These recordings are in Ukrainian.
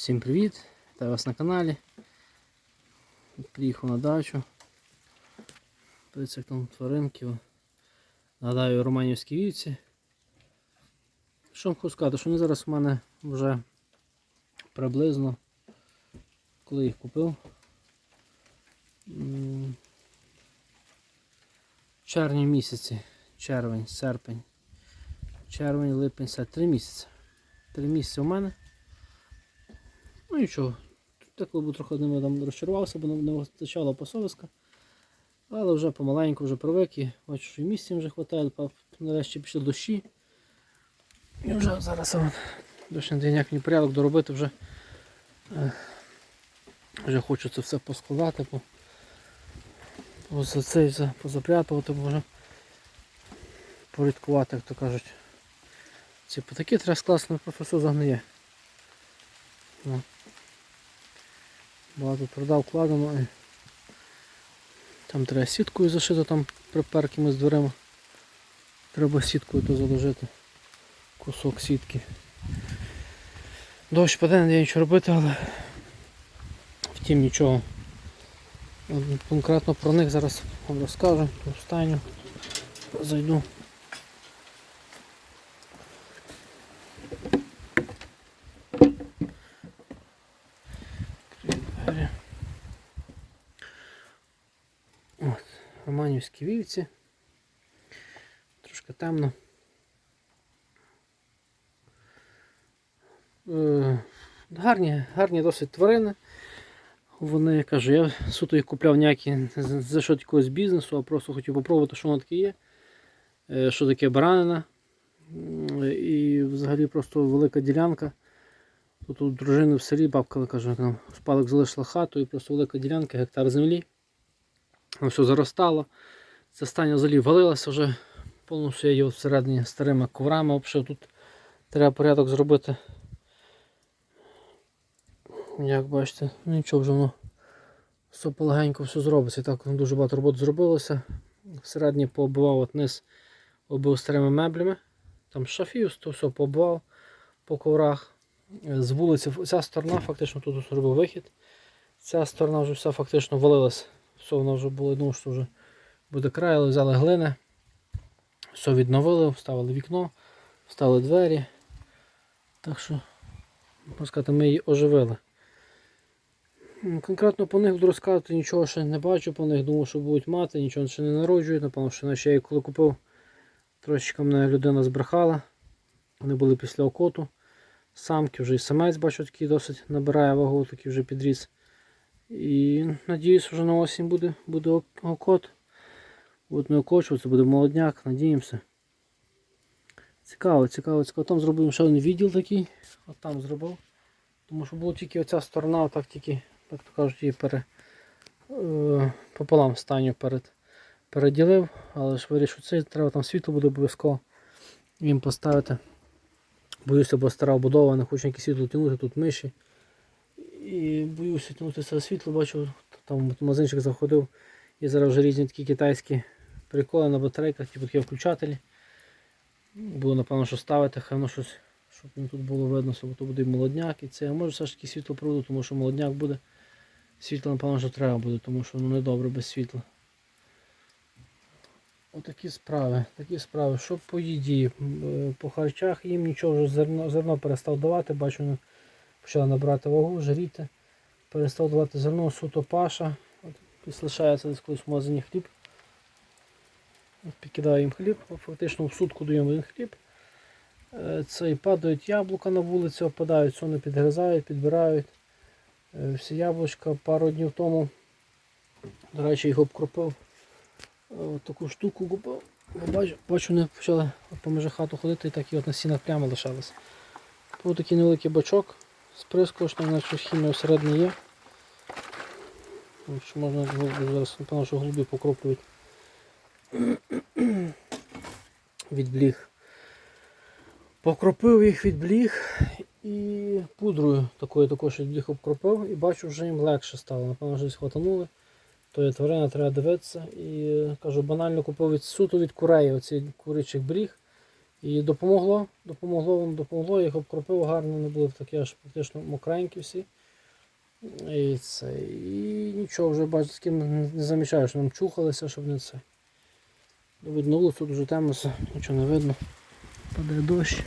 Всім привіт! Вітаю вас на каналі. Приїхав на дачу. Дивіться, як там тваринки. Нагадаю, Романівські вівці. Що вам хочу сказати, що вони зараз у мене вже приблизно, коли їх купив. червні місяці, червень, серпень, червень, липень, серпень, три місяці. Три місяці у мене. Нічого, деколи був трохи ними там розчарувався, бо не вистачало посовиска. Але вже помаленьку вже привик і бачу, що і місця вже вистачає, нарешті пішли дощі. І вже зараз дощ не дає ніякий порядок доробити вже. е, Вже хочу це все поскладати, по, по, це все позапрятувати, бо порядкувати, як то кажуть. Ці потаки треба скласти, просто все загниє. Багато продав вкладено там треба сіткою зашити там приперками з дверима. Треба сіткою то заложити. Кусок сітки. Дощ паде, не нічого робити, але втім нічого. Конкретно про них зараз вам розкажу, встаню, зайду. Двері. От, романівські вівці. Трошки темно. Е, гарні, гарні досить тварини. Вони, я кажу, я суто їх купляв ніякі за що якогось бізнесу, а просто хотів попробувати, що воно таке є. Е, Що таке баранина. І взагалі просто велика ділянка. Тут у дружини в селі бабка каже, нам спалок залишила хату і просто велика ділянка, гектар землі. Все заростало. Це стання взагалі валилося вже повністю я от всередині старими коврами обшив. Тут треба порядок зробити. Як бачите, ну нічого вже воно все полегенько все зробиться. Так дуже багато роботи зробилося. Всередині пооббивав от низ оббив старими меблями. Там шафів, то все пооббивав по коврах. З вулиці ця сторона фактично тут зробив вихід. Ця сторона вже вся фактично валилась. Все, воно вже було, думав, що вже буде край, але взяли глини. Все відновили, вставили вікно, вставили двері. Так що, можна сказати, ми її оживили. Конкретно по них буду розказувати, нічого ще не бачу, по них думав, що будуть мати, нічого ще не народжують, напевно, що наче я коли купив, трошечки мене людина збрехала. Вони були після окоту. Самки вже і самець бачу, такий досить набирає вагу, такий вже підріс. І надіюсь, вже на осінь буде, буде окот. Будуть не окочуватися, буде молодняк, надіємося. Цікаво, цікаво, цікаво. Там зробив ще один відділ такий. От там зробив. Тому що була тільки оця сторона, отак тільки, як то кажуть, її пере, е, пополам станю перед, переділив, але ж вирішив, це треба там світло буде обов'язково їм поставити. Боюся, бо стара будова, не хочу ніяке світло тягнути, тут миші. І боюся тягнути це світло, бачу, там магазинчик заходив. І зараз вже різні такі китайські приколи на батарейках, типу такі включателі. Було напевно, що ставити, хай воно щось, щоб не тут було видно, бо то буде молодняк і це. А може все ж таки світло проведу, тому що молодняк буде. Світло, напевно, що треба буде, тому що воно недобре без світла. Отакі справи, такі справи. Що по їді? Е, По харчах їм нічого зерно, зерно перестав давати, бачу, вони почали набрати вагу, жаріти. Перестав давати зерно, суто паша. От, лишається десь колись в магазині хліб. От Підкидаю їм хліб, фактично в сутку даємо один хліб. Е, Це і падають яблука на вулиці, опадають, сони підгризають, підбирають. Е, Всі яблучка пару днів тому. До речі, їх обкропив. Е, Таку штуку купив. Бачу, бачу, вони почали поміж хату ходити і так і от на стінах плями лишалися. Був такий невеликий бачок що там щось хімія всередині є. Що можна зараз, напевно, що голуби покроплюють від бліг. Покропив їх від бліг і пудрою такою також від обкропив і бачу, вже їм легше стало. Напевно, щось хватанули. То є тварина, треба дивитися. І кажу, банально купив від суто від курей оцей куричих бріг. І допомогло, допомогло, воно допомогло, я їх обкропив гарно, не були такі аж практично мокренькі всі. І це. І нічого вже бачу, з ким не замічаю, що нам чухалися, щоб не це. Видно вулицю дуже темно, нічого не видно. Падає дощ.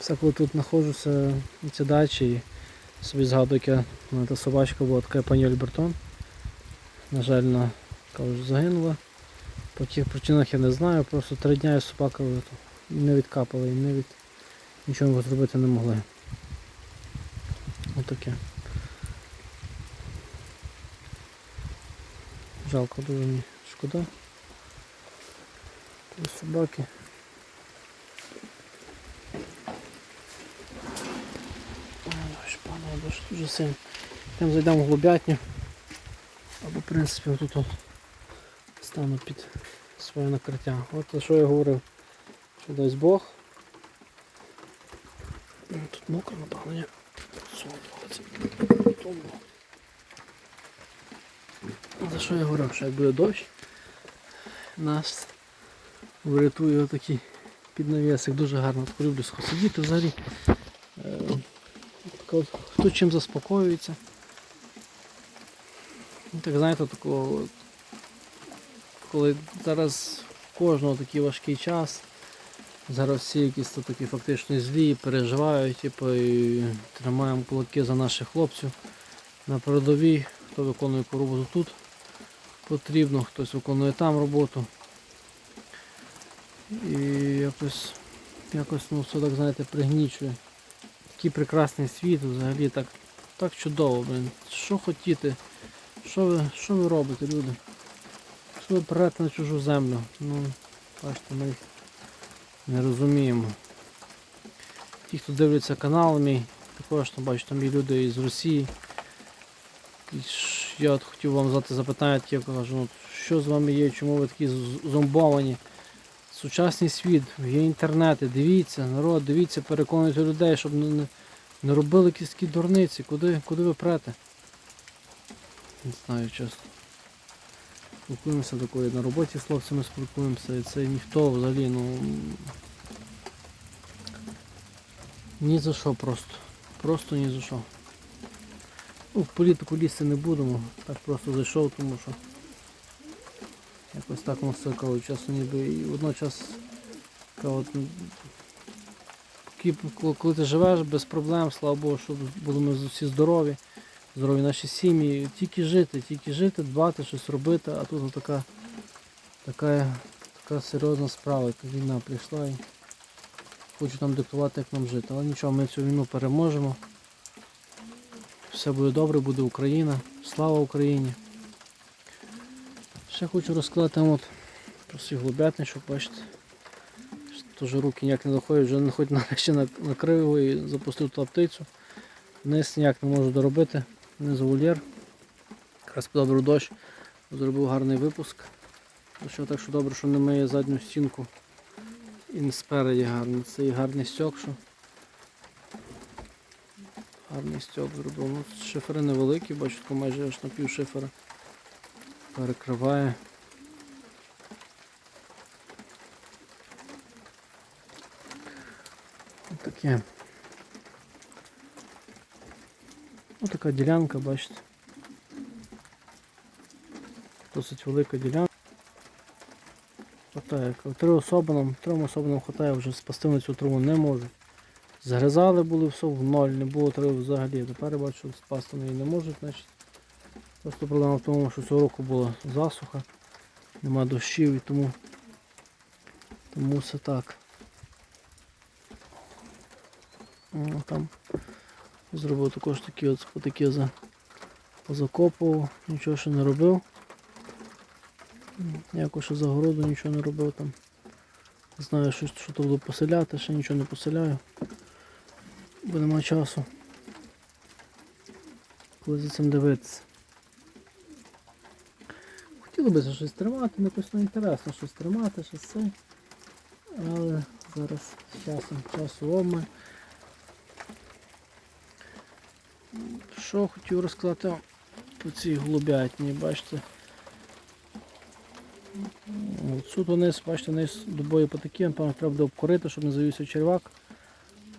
Все, коли тут знаходжуся на цій дачі і собі згадую, яка та собачка була така пані Альбертон. На жаль, вона загинула. По яких причинах я не знаю, просто три дні я собака не відкапала і не від... нічого зробити не могли. Отаке. Жалко дуже мені шкода. Ось собаки. Дуже сильно. Там зайдемо в глубятню. Або в принципі тут от стану під своє накриття. От за що я говорив, що дасть Бог. Тут мокро, напевно, ні. За що я говорив, що як буде дощ, нас врятує отакий піднавісик. Дуже гарно так люблю сидіти взагалі. Е, от, Хто чим заспокоюється. Ну, Так знаєте, такого, от, коли зараз в кожного такий важкий час, зараз всі якісь то такі фактично злі, переживають, типу, і тримаємо кулаки за наших хлопців на передовій, хто виконує яку роботу тут потрібно, хтось виконує там роботу. І якось, якось ну, все так, знаєте, пригнічує. Такий прекрасний світ, взагалі так, так чудово, блин. Що хотіти? Що ви, що ви робите, люди? Що ви прете на чужу землю? Ну, бачите, ми їх не розуміємо. Ті, хто дивляться канал мій, також там бачу, там є люди із Росії. І я от хотів вам задати запитання, я кажу, ну, що з вами є, чому ви такі зомбовані? Сучасний світ, є інтернети, дивіться, народ, дивіться, переконуйте людей, щоб не, не робили якісь такі дурниці. Куди, куди ви прете? Не знаю, чесно. Спілкуємося такої на роботі з хлопцями спілкуємося, і це ніхто взагалі, ну. Ні за що просто. Просто ні за що. Ну, в політику лізти не будемо, так просто зайшов, тому що якось так кажуть, чесно ніби і водночас кажуть, ну, коли- ти живеш без проблем, слава Богу, щоб були всі здорові, здорові наші сім'ї, тільки жити, тільки жити, дбати, щось робити, а тут така, така, така серйозна справа, яка війна прийшла і хочуть нам диктувати, як нам жити. Але нічого, ми цю війну переможемо. Все буде добре, буде Україна. Слава Україні. Ще хочу розказати вам от про свій голубятник, щоб бачите. Теж руки ніяк не доходять, вже хоч нарешті на- накрив і запустив ту птицю. Низ ніяк не можу доробити. Внизу вольєр. Якраз подобрив дощ. Зробив гарний випуск. Що так що добре, що не миє задню стінку. І спереді гарний. Це і гарний стьок, що Гарний стьок зробив. Ну, шифери невеликі, бачу, тако майже аж на пів шифера перекриває. Отаке. Ось така ділянка, бачите. Досить велика ділянка. Хватає. Три особинам, трьом особинам хватає, вже спасти на цю траву не можу. Загризали були все в ноль, не було трави взагалі. Тепер я бачу, спасти її не можуть, значить. Просто проблема в тому, що цього року була засуха, нема дощів і тому, тому все так. О, там зробив також такі от такі за позакопував, нічого ще не робив. Ніякого ще загороду нічого не робив там. Знаю, що, що то буду поселяти, ще нічого не поселяю. Бо нема часу. Коли за цим дивитися. Хотіло б щось тримати, не якось ну, інтересно щось тримати, щось це. Але зараз з часом часу обмаль. Що хотів розказати по цій голубятні, бачите. Тут вниз, бачите, вниз дубові потакі, напевно, треба буде обкорити, щоб не завівся червак.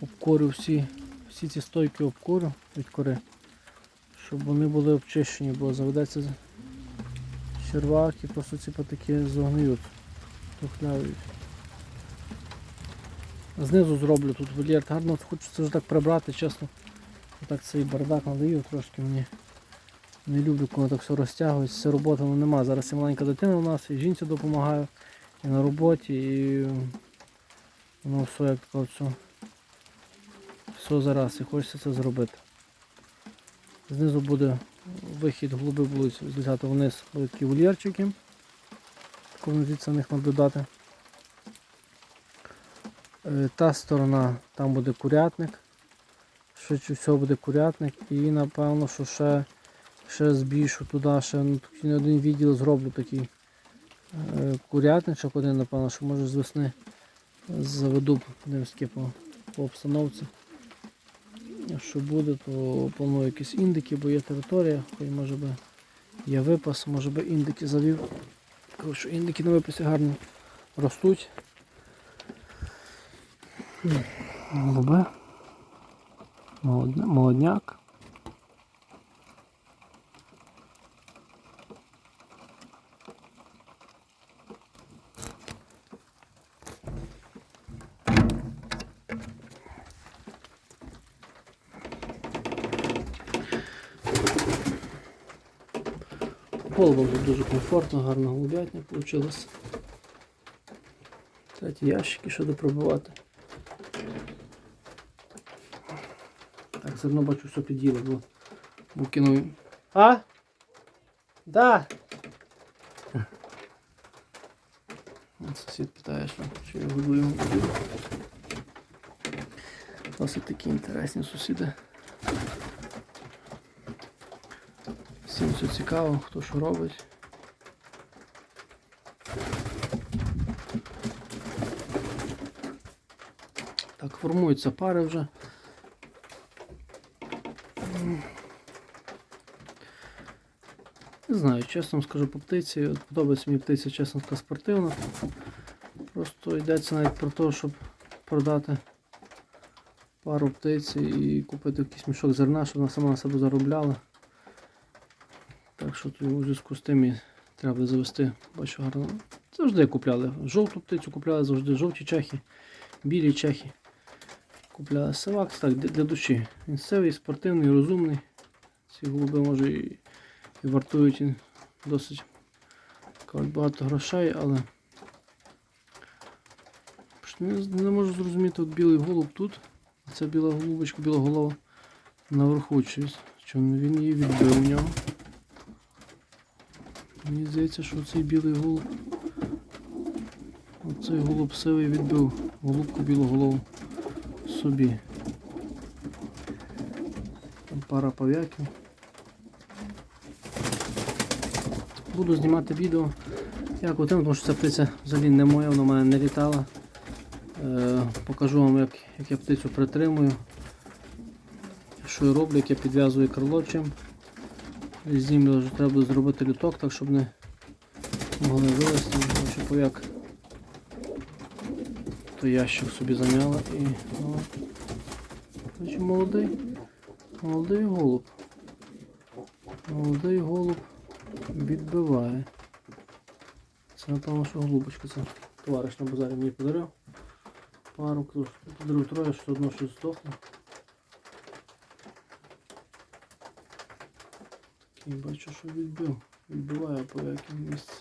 Обкорю всі, всі ці стойки обкорю від кори, щоб вони були обчищені, бо заведеться червак і просто ці потаки зогниють, тухляють. Знизу зроблю тут вольєр гарно, хочеться вже так прибрати, чесно. Так цей бардак надаю трошки мені. Не люблю, коли так все розтягується, все роботи ну, нема. Зараз і маленька дитина у нас, і жінці допомагаю, і на роботі, і воно все як таке все. Все зараз і хочеться це зробити. Знизу буде вихід глуби будуть злітати вниз такі вольєрчики. Тако звідси них наблюдати. Е, Та сторона, там буде курятник. Швидше всього буде курятник і напевно, що ще, ще збільшу туди, ще ну, не один відділ зроблю такий е, курятничок один, напевно, що може з весни заведу по, по обстановці. Якщо буде, то планую якісь індики, бо є територія, хоч може би є випас, може би індики завів. Що індики на випасі гарно ростуть. Голуби. Молодня- Молодняк. Голубам тут дуже комфортно, гарна голубятня вийшла. Треті ящики ще допробувати. Все одно бачу, все під'їло, бо, кинув. А? Да. Сусід питає, що, що я годую голубів. Досить такі інтересні сусіди. Всім все цікаво, хто що робить. Так, формуються пари вже. Не знаю, чесно вам скажу по птиці. Подобається мені птиця, чесно така спортивна. Просто йдеться навіть про те, щоб продати пару птиці і купити якийсь мішок зерна, щоб вона сама на себе заробляла. Так що тут у зв'язку з тим і треба завести, бачу гарно. Завжди купляли. Жовту птицю купляли завжди, жовті чехи, білі чехи. Купляли савак, так, для душі. Він сивий, спортивний, розумний. Ці голуби може і, і вартують досить багато грошей, але не, не можу зрозуміти от білий голуб тут, а ця біла голубочка, біла голова наверху щось. Чому він її відбив у нього? Мені здається, що цей білий голуб. Оцей голуб сивий відбив голубку білу голову собі. Там пара пов'яків. Буду знімати відео. Як отим, тому що ця птиця взагалі не моя, вона в мене не літала. Е, покажу вам, як, як я птицю притримую. Що я роблю, як я підв'язую крило чим. Знімлю, вже треба зробити люток, так щоб не могли вилезти, тому що пов'як то ящик собі зам'яла і Значить, молодий, молодий голуб. Молодий голуб відбиває. Це напевно, що голубочка це товариш на базарі мені подарив. Пару. Подарив троє, що одно щось здохло. Такий бачу, що відбив. Відбиває по якому місці.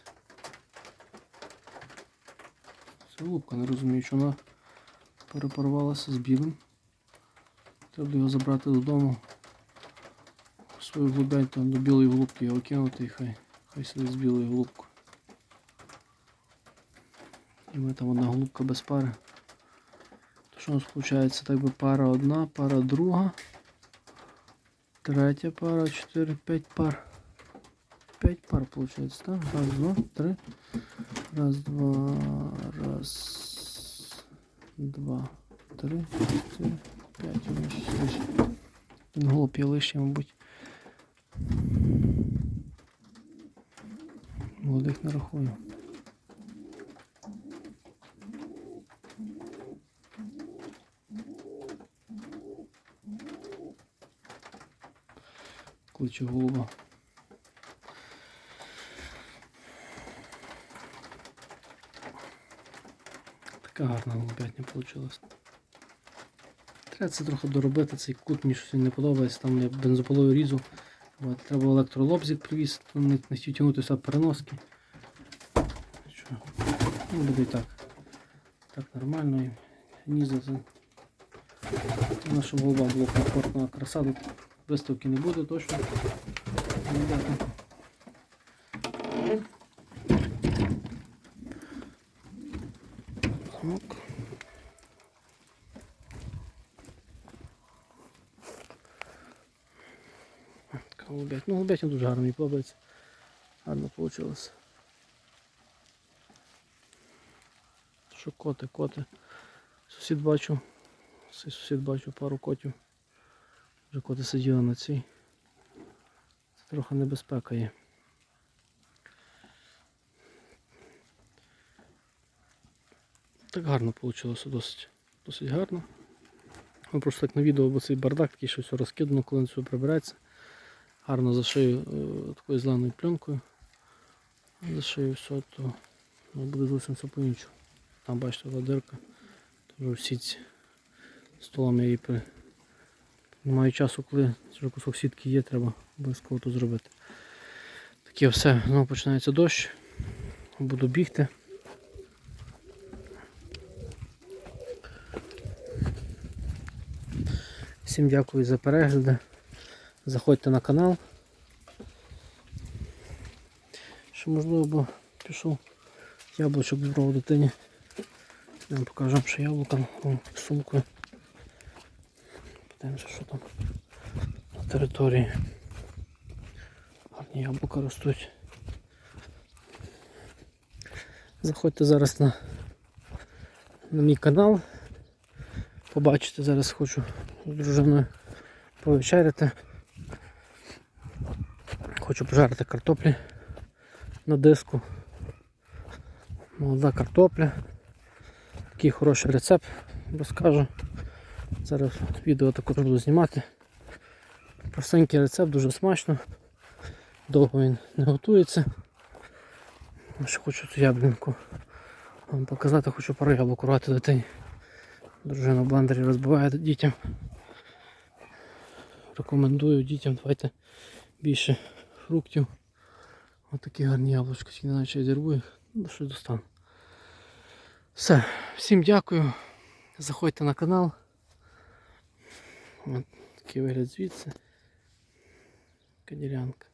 Це голубка, не розумію, що вона перепарувалася з білим. Треба його забрати додому. Свою голубянь там до білої голубки його кинути і хай, хай сидить з білою голубкою. І ми там одна голубка без пари. То що у нас виходить? Так би пара одна, пара друга. Третя пара, 4, 5 пар. 5 пар виходить, так? Раз, два, три. Раз, два, раз, два, три, чотири, п'ять, шість. Голуб є лишній, мабуть. молодих не рахую. Кличе голова. Така гарна голубятня вийшла. Треба це трохи доробити, цей кут мені щось не подобається, там я бензополою різу. От, треба електролобзик привіз, не, не тягнути сюди переноски. Що? Ну, буде і так. Так нормально. Ніза за Ну, голова голуба було комфортно, а краса виставки не буде точно. Ребята. Так. Така Ну, дуже гарно мені подобається. Гарно вийшло. Що коти, коти. Сусід бачу. Сусід бачу пару котів. Вже коти сиділи на цій. Це трохи небезпека є. Так гарно вийшло досить. Досить гарно. Ну, просто так на відео, бо цей бардак такий, що все розкидано, коли все прибирається. Гарно зашию е, такою зеленою пленкою. Зашию все, то ну, буде зовсім все по-іншому. Там бачите, дирка. Теж в сітці. Столом я її при... Немає часу, коли вже кусок сітки є, треба обов'язково то зробити. Таке все, знову починається дощ. Буду бігти. Всім дякую за перегляди. Заходьте на канал. Що можливо, бо пішов яблучок збрав дитині. Я вам покажу, що яблука сумкою. Подивимося, що там на території. Гарні яблука ростуть. Заходьте зараз на, на мій канал. Побачите, зараз хочу з дружиною повечеряти. Хочу пожарити картоплі на диску. Молода картопля. Такий хороший рецепт розкажу. Зараз відео також буду знімати. Простенький рецепт, дуже смачно. Довго він не готується. Ще хочу цю яблінку вам показати, хочу пару яблук урвати дитині. Дружина в блендері розбиває дітям. Рекомендую дітям давайте більше фруктів. Ось такі гарні яблучка, тільки не знаю, чи я зірву їх, ну щось достану. Все, всім дякую. Заходьте на канал. Ось такий вигляд звідси. Кадірянка.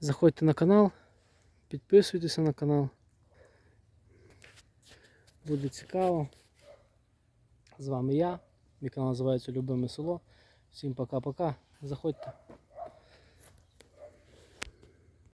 Заходьте на канал, підписуйтеся на канал. Буде цікаво. З вами я. Мій канал називається Любиме село. Всім пока-пока. Заходьте.